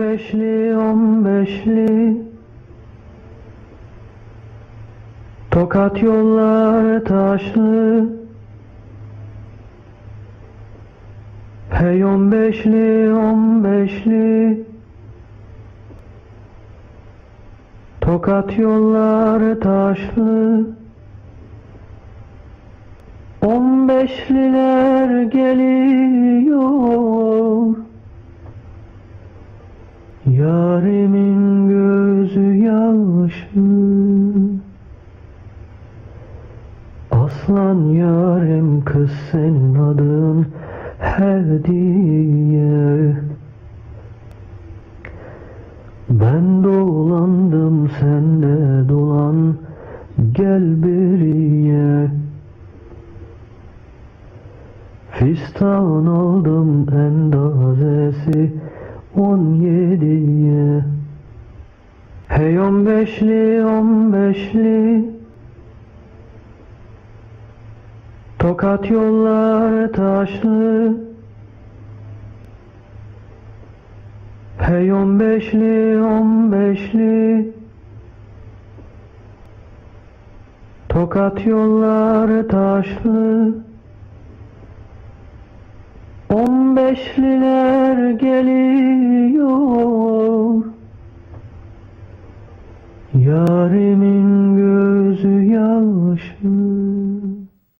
beşli on beşli. Tokat yollar taşlı. Hey on beşli on beşli. Tokat yollar taşlı. On beşliler geliyor Yarimin gözü yaşlı Aslan yarim kız senin adın hediye. Ben dolandım sen de dolan gel beriye Fistan aldım endazesi on yediye. Hey on beşli on beşli. Tokat yollar taşlı. Hey on beşli on beşli. Tokat yollar taşlı. On beşliler geliyor Yarimin